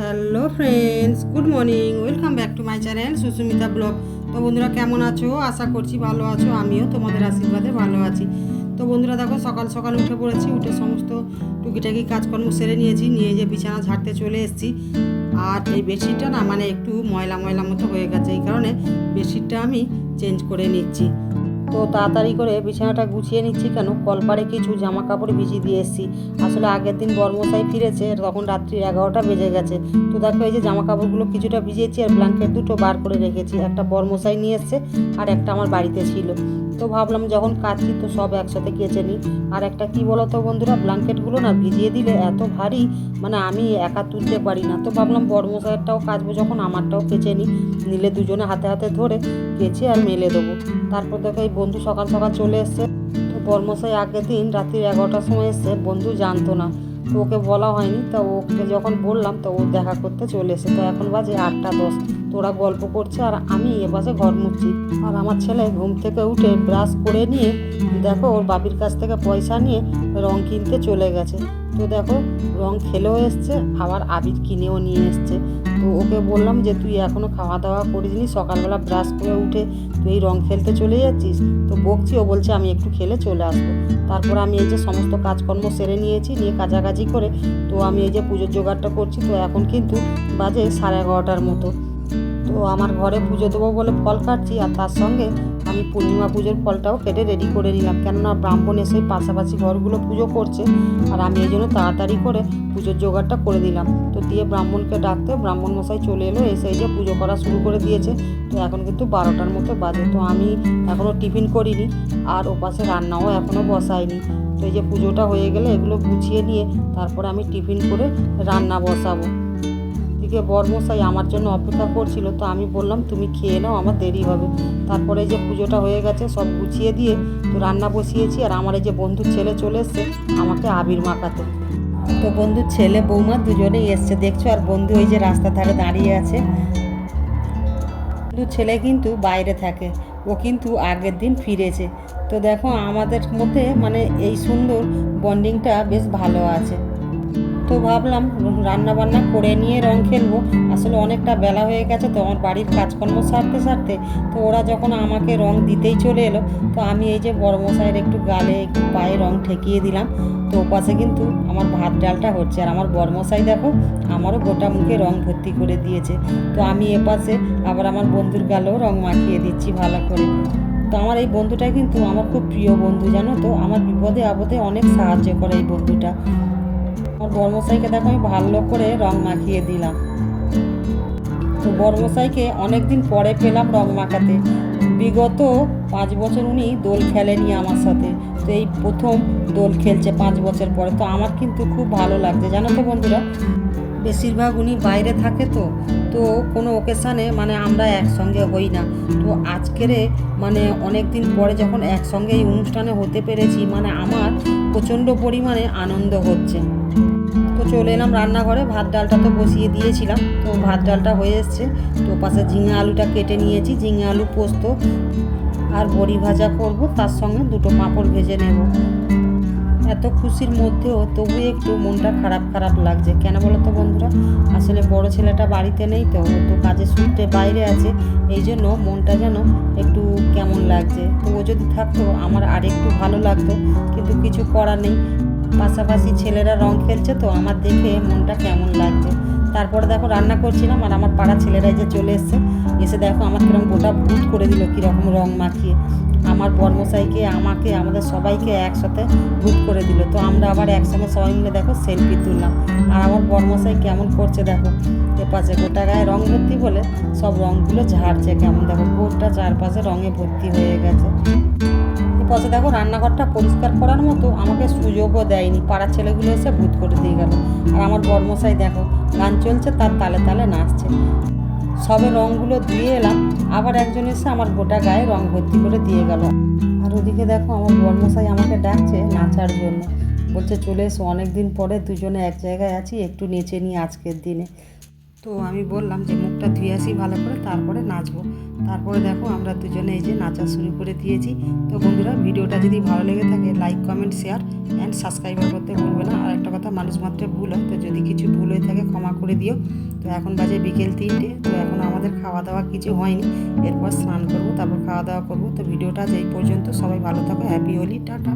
Hello friends good morning welcome back to my channel Susmita blog তো বন্ধুরা, কেমন আছো? আশা করছি ভালো আছো, আমিও তোমাদের আশীর্বাদে ভালো আছি। তো বন্ধুরা, দেখো, সকাল সকাল উঠে পড়েছি, উঠে সমস্ত টুকিটাকি কাজকর্ম সেরে নিয়েছি, নিয়ে যে বিছানা ঝাড়তে চলে এসেছি। আর এই বেডশিটটা না মানে একটু ময়লা ময়লা মতো হয়ে গেছে, এই কারণে বেডশিটটা আমি চেঞ্জ করে নিচ্ছি। তো তাড়াতাড়ি করে বিছানাটা গুছিয়ে নিচ্ছি কেন? কলপারে কিছু জামা কাপড় ভিজিয়ে দিয়ে এসেছি। আসলে আগের দিন বর্মশাই ফিরেছে, তখন রাত্রি এগারোটা বেজে গেছে। তো দেখো, এই যে জামা কাপড়গুলো কিছুটা ভিজিয়েছি আর ব্ল্যাঙ্কেট দুটো বার করে রেখেছি। একটা বর্মশাই নিয়ে এসছে আর একটা আমার বাড়িতে ছিল। তো ভাবলাম যখন কাচছি তো সব একসাথে কেচে নিই। আর একটা কি বলো তো বন্ধুরা, ব্ল্যাঙ্কেটগুলো না ভিজিয়ে দিলে এত ভারী মানে আমি একা তুলতে পারি না। তো ভাবলাম বর্মশাইয়েরটাও কাচবো, যখন আমারটাও কেচে নিই। নিলে দুজনে হাতে হাতে ধরে কেচে আর মেলে দেবো। তারপর দেখো এই বন্ধু সকাল সকাল চলে এসছে। তো বর্মশাই আগের দিন রাত্রি এগারোটার সময় এসছে বন্ধু জানতো না। তো ওকে বলা হয়নি। তো ওকে যখন বললাম তো ও দেখা করতে চলে এসে তো এখন বাজে আটটা দশ। তো ওরা গল্প করছে আর আমি এপাশে ঘর মুছছি। আর আমার ছেলে ঘুম থেকে উঠে ব্রাশ করে নিয়ে দেখো ওর বাবির কাছ থেকে পয়সা নিয়ে রং কিনতে চলে গেছে। তো দেখো রং খেলেও এসছে, আবার আবির কিনেও নিয়ে এসছে। তো ওকে বললাম যে, তুই এখনও খাওয়া দাওয়া করিসনি, সকালবেলা ব্রাশ করে উঠে তুই রং খেলতে চলে যাচ্ছিস? তো বকছি, ও বলছে, আমি একটু খেলে চলে আসব। তারপর আমি এই যে সমস্ত কাজকর্ম সেরে নিয়েছি, নিয়ে কাছাকাছি করে, তো আমি এই যে পুজোর জোগাড়টা করছি, তো এখন কিন্তু বাজে সাড়ে এগারোটার মতো। তো আমার ঘরে পুজো দেবো বলে ফল কাটছি আর তার সঙ্গে আমি পূর্ণিমা পুজোর ফলটাও কেটে রেডি করে নিলাম। কেননা ব্রাহ্মণ এসে পাশাপাশি ঘরগুলো পুজো করছে আর আমি এই জন্য তাড়াতাড়ি করে পুজোর জোগাড়টা করে দিলাম। তো দিয়ে ব্রাহ্মণকে ডাকতে ব্রাহ্মণ মশাই চলে এলো, এসে এই যে পুজো করা শুরু করে দিয়েছে। তো এখন কিন্তু বারোটার মতো বাজে। তো আমি এখনও টিফিন করিনি আর ওপাশে রান্নাও এখনও বসাইনি। তো এই যে পুজোটা হয়ে গেলে এগুলো গুছিয়ে নিয়ে তারপরে আমি টিফিন করে রান্না বসাবো। দিকে বরমশাই আমার জন্য অপেক্ষা করছিল, তো আমি বললাম, তুমি খেয়ে নাও, আমার দেরি হবে। তারপরে যে পুজোটা হয়ে গেছে, সব গুছিয়ে দিয়ে তো রান্না বসিয়েছি, আর আমার এই যে বন্ধুর ছেলে চলে এসছে, আমাকে আবির মাখাতে। তো বন্ধুর ছেলে, বৌমা দুজনেই এসছে, দেখছ? আর বন্ধু ওই যে রাস্তার ধারে দাঁড়িয়ে আছে। বন্ধুর ছেলে কিন্তু বাইরে থাকে, ও কিন্তু আগের দিন ফিরেছে। তো দেখো, আমাদের মধ্যে মানে এই সুন্দর বন্ডিংটা বেশ ভালো আছে। তো ভাবলাম রান্না বান্না করে নিয়ে রং খেলব। আসলে অনেকটা বেলা হয়ে গেছে তো আমার বাড়ির কাজকর্ম সারতে সারতে তো ওরা যখন আমাকে রং দিতেই চলে এলো তো আমি এই যে বড় মশাইয়ের একটু গালে একটু পায়ে রং ঠেকিয়ে দিলাম। তো ওপাশে কিন্তু আমার ভাত ডালটা হচ্ছে আর আমার বর্মশাই দেখো আমারও গোটা মুখে রং ভর্তি করে দিয়েছে। তো আমি এপাশে আবার আমার বন্ধুর গালেও রং মাখিয়ে দিচ্ছি ভালো করে। তো আমার এই বন্ধুটা কিন্তু আমার খুব প্রিয় বন্ধু জানো তো? আমার বিপদে আপদে অনেক সাহায্য করে এই বন্ধুটা। আমার বর্মশাইকে দেখো আমি ভালো করে রং মাখিয়ে দিলাম। তো বর্মশাইকে অনেক দিন পরে পেলাম রং মাখাতে। বিগত পাঁচ বছর উনি দোল খেলেনি আমার সাথে। তো এই প্রথম দোল খেলছে পাঁচ বছর পরে। তো আমার কিন্তু খুব ভালো লাগছে। জানো তো বন্ধুরা, বেশিরভাগ উনি বাইরে থাকে তো তো কোনো ওকেশানে মানে আমরা একসঙ্গে হই না। তো আজকেরে মানে অনেক দিন পরে যখন একসঙ্গে এই অনুষ্ঠানে হতে পেরেছি মানে আমার প্রচণ্ড পরিমাণে আনন্দ হচ্ছে। চলে এলাম রান্নাঘরে, ভাত ডালটা তো বসিয়ে দিয়েছিলাম। তো ভাত ডালটা হয়ে এসছে, তো পাশে ঝিঙে আলুটা কেটে নিয়েছি। ঝিঙে আলু পোস্ত আর বড়ি ভাজা করব, তার সঙ্গে দুটো পাঁপড় ভেজে নেব। এত খুশির মধ্যেও তবু একটু মনটা খারাপ খারাপ লাগছে। কেন বলো তো বন্ধুরা? আসলে বড় ছেলেটা বাড়িতে নেই তো, ও তো কাজের সূত্রে বাইরে আছে, এই জন্য মনটা যেন একটু কেমন লাগছে। তো ও যদি থাকতো, আমার আর একটু ভালো লাগতো, কিন্তু কিছু করার নেই। পাশাপাশি ছেলেরা রং খেলছে তো আমার দেখে মনটা কেমন লাগছে। তারপরে দেখো রান্না করছিলাম আর আমার পাড়া ছেলেরাই যে চলে এসছে। এসে দেখো আমার কীরকম গোটা ভূত করে দিল কীরকম রং মাখিয়ে। আমার বর্মশাইকে, আমাকে, আমাদের সবাইকে একসাথে ভূত করে দিল। তো আমরা আবার একসঙ্গে সবাই মিলে দেখো সেলফি তুললাম। আর আমার বর্মশাই কেমন করছে দেখো। এপাশে গোটা গায়ে রং ভর্তি বলে সব রঙগুলো ঝাড়ছে কেমন। দেখো গোটা চারপাশে রঙে ভর্তি হয়ে গেছে। এপাশে দেখো রান্নাঘরটা পরিষ্কার করার মতো আমাকে সুযোগও দেয়নি। পাড়ার ছেলেগুলো এসে ভূত করে দিয়ে গেল। আর আমার বর্মশাই দেখো, গান চলছে, তার তালে তালে নাচছে। সবে রঙগুলো দিয়ে এলাম, আবার একজন এসে আমার গোটা গায়ে রং ভর্তি করে দিয়ে গেল। আর ওদিকে দেখো আমার বর্মশাই আমাকে ডাকছে নাচার জন্য। বলছে, চলে এসো অনেক দিন পরে দুজনে এক জায়গায় আছি, একটু নেচে নিই আজকের দিনে। তো আমি বললাম যে মুখটা ধুয়ে আসি ভালো করে, তারপরে নাচবো। তারপরে দেখো আমরা দুজনে এই যে নাচা শুরু করে দিয়েছি। তো বন্ধুরা, ভিডিওটা যদি ভালো লেগে থাকে like comment share and subscriber করতে ভুলবে না। আর একটা কথা, মানুষ মাত্র ভুল হয়, তো যদি কিছু ভুল হয়ে থাকে ক্ষমা করে দিও। তো এখন বাজে বিকেল তিনটে, তো এখন আমাদের খাওয়া দাওয়া কিছু হয়নি। এরপর স্নান করব, তারপর খাওয়া দাওয়া করব। তো ভিডিওটা এই পর্যন্ত। সবাই ভালো থাকো হ্যাপি হোলি, টাটা।